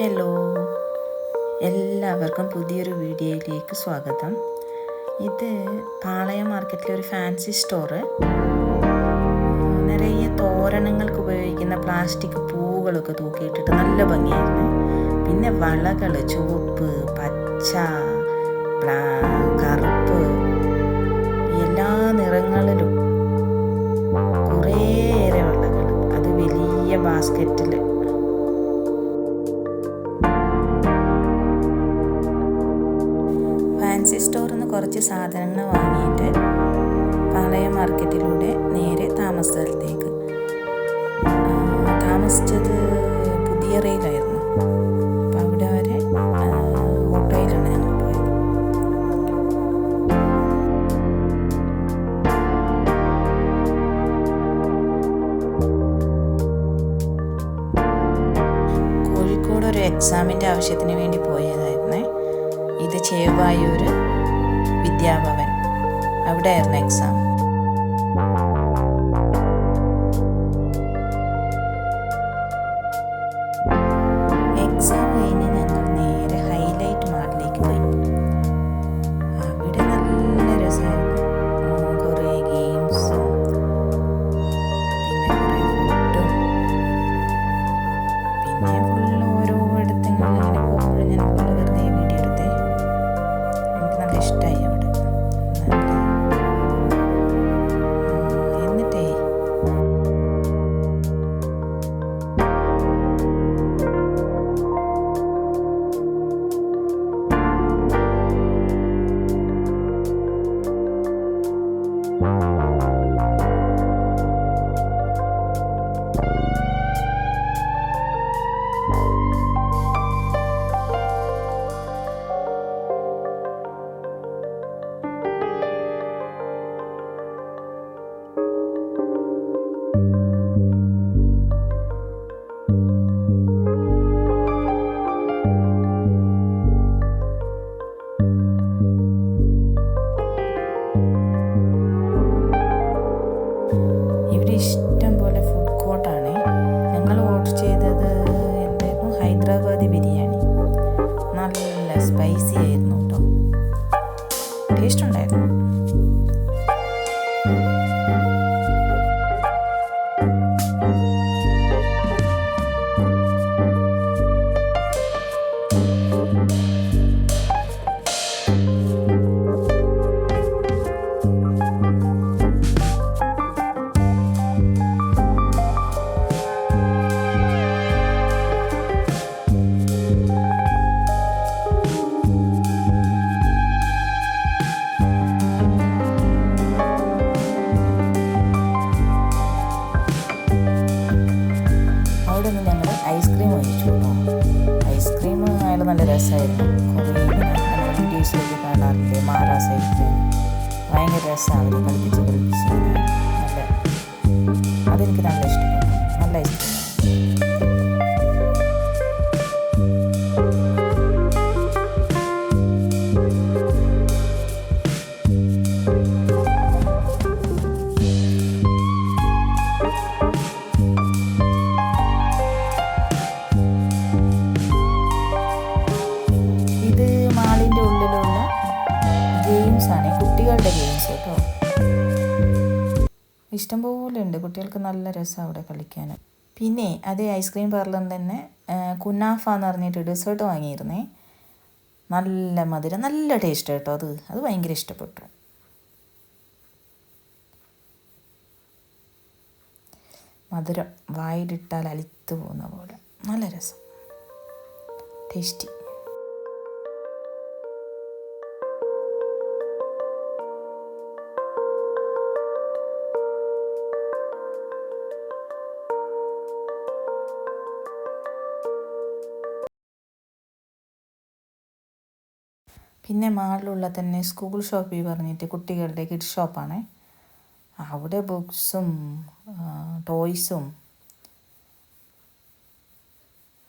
Hello. എല്ലാവർക്കും പുതിയൊരു വീഡിയോയിലേക്ക് സ്വാഗതം. ഇത് പാളയം മാർക്കറ്റിലെ ഒരു ഫാൻസി സ്റ്റോറ്. നിറയെ തോരണങ്ങൾക്ക് ഉപയോഗിക്കുന്ന പ്ലാസ്റ്റിക് പൂവുകളൊക്കെ തൂക്കിയിട്ടിട്ട് നല്ല ഭംഗിയായിരുന്നു. പിന്നെ വളകൾ ചുവപ്പ് പച്ച കറുപ്പ് എല്ലാ നിറങ്ങളിലും കുറേയേറെ വളകൾ അത് വലിയ ബാസ്ക്കറ്റിൽ കുറച്ച് സാധനങ്ങൾ വാങ്ങിയിട്ട് പാളയ മാർക്കറ്റിലൂടെ നേരെ താമസ സ്ഥലത്തേക്ക് താമസിച്ചത് പുതിയ റെയിലായിരുന്നു. അപ്പോൾ അവിടെ വരെ ഓട്ടോയിലാണ് ഞങ്ങൾ പോയത്. കോഴിക്കോട് ഒരു എക്സാമിന്റെ ആവശ്യത്തിന് വേണ്ടി പോയതായിരുന്നേ. ഇത് ചേവായൂർ വിദ്യാഭവൻ. അവിടെയായിരുന്നു എക്സാം ഇവിടെ ഇഷ്ടം പോലെ ഫുഡ് കോർട്ടാണ് ഞങ്ങൾ ഓർഡർ ചെയ്തത് എന്തായിരുന്നു? ഹൈദരാബാദി ബിരിയാണി. നല്ല സ്പൈസി ആയിരുന്നു കേട്ടോ ടേസ്റ്റ് ഉണ്ടായിരുന്നു. നല്ല രസമായിരുന്നു. കുറേ നമ്മൾ വീഡിയോസിലൊക്കെ കാണാറില്ലേ മാറാ സൈഡിൽ ഭയങ്കര രസമാണ് അവർ കളിപ്പിച്ച് കളിപ്പിച്ച്. നല്ല അതെനിക്ക് നല്ല ഇഷ്ടപ്പെട്ടു. നല്ല ഐസ്ക്രീം ഇഷ്ടംപോലെ ഉണ്ട്. കുട്ടികൾക്ക് നല്ല രസമാണ് അവിടെ കളിക്കാൻ. പിന്നെ അതേ ഐസ്ക്രീം പാർലറിൽ തന്നെ കുനാഫ എന്ന് പറഞ്ഞിട്ട് ഡെസേർട്ട് വാങ്ങിയിരുന്നേ. നല്ല മധുരം നല്ല ടേസ്റ്റ് കേട്ടോ അത്. അത് ഭയങ്കര ഇഷ്ടപ്പെട്ടു. മധുരം വായിലിട്ടാൽ അലിത്തു പോകുന്ന പോലെ. നല്ല രസം. ടേസ്റ്റി പിന്നെ മാളിലുള്ള തന്നെ സ്കൂൾ ഷോപ്പിൽ പറഞ്ഞിട്ട് കുട്ടികളുടെ കിഡ് ഷോപ്പാണ് അവിടെ ബുക്സും ടോയ്സും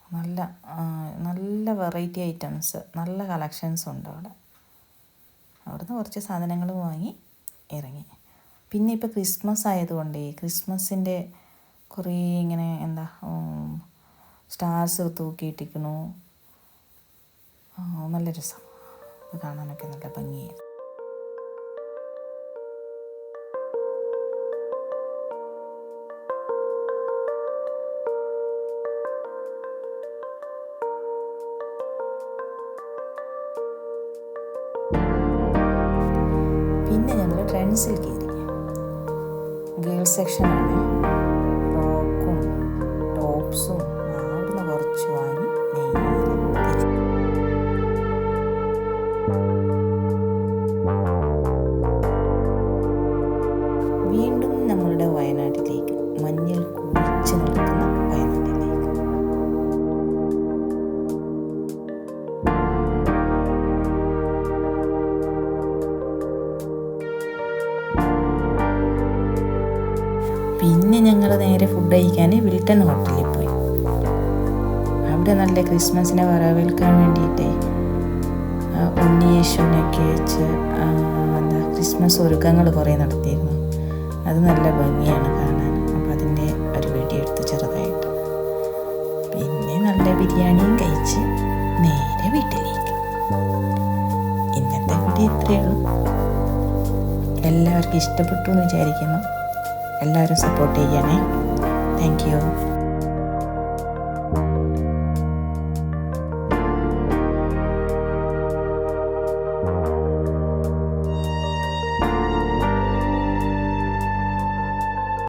നല്ല നല്ല വെറൈറ്റി ഐറ്റംസ് നല്ല കളക്ഷൻസ് ഉണ്ട് അവിടെ. അവിടുന്ന് കുറച്ച് സാധനങ്ങൾ വാങ്ങി ഇറങ്ങി. പിന്നെ ഇപ്പോൾ ക്രിസ്മസ് ആയതുകൊണ്ട് ക്രിസ്മസിന്റെ കുറേ ഇങ്ങനെ എന്താ സ്റ്റാർസ് തൂക്കിയിട്ടിക്കണു നല്ല രസം. അത് കാണാനൊക്കെ നല്ല ഭംഗിയായിരുന്നു. പിന്നെ ഞങ്ങൾ ട്രെൻഡ്സിൽ കയറി. ഗേൾസ് സെക്ഷനാണ് ഞങ്ങൾ നേരെ ഫുഡ് കഴിക്കാൻ വിൽട്ടൺ ഹോട്ടലിൽ പോയി. അവിടെ നല്ല ക്രിസ്മസിനെ വരവേൽക്കാൻ വേണ്ടിയിട്ട് ഉണ്ണിയേശുവിനൊക്കെ വെച്ച് എന്താ ക്രിസ്മസ് ഒരുക്കങ്ങൾ കുറേ നടത്തിയിരുന്നു. അത് നല്ല ഭംഗിയാണ് കാണാൻ. അപ്പോൾ അതിന്റെ ഒരു വീഡിയോ എടുത്ത് ചെറുതായിട്ട്. പിന്നെ നല്ല ബിരിയാണിയും കഴിച്ച് നേരെ വീട്ടിലേക്ക്. ഇന്നത്തെ വീഡിയോ ഇത്രയേ ഉള്ളൂ. എല്ലാവർക്കും ഇഷ്ടപ്പെട്ടു എന്ന് വിചാരിക്കുന്നു. എല്ലാവരും സപ്പോർട്ട് ചെയ്യണേ. താങ്ക്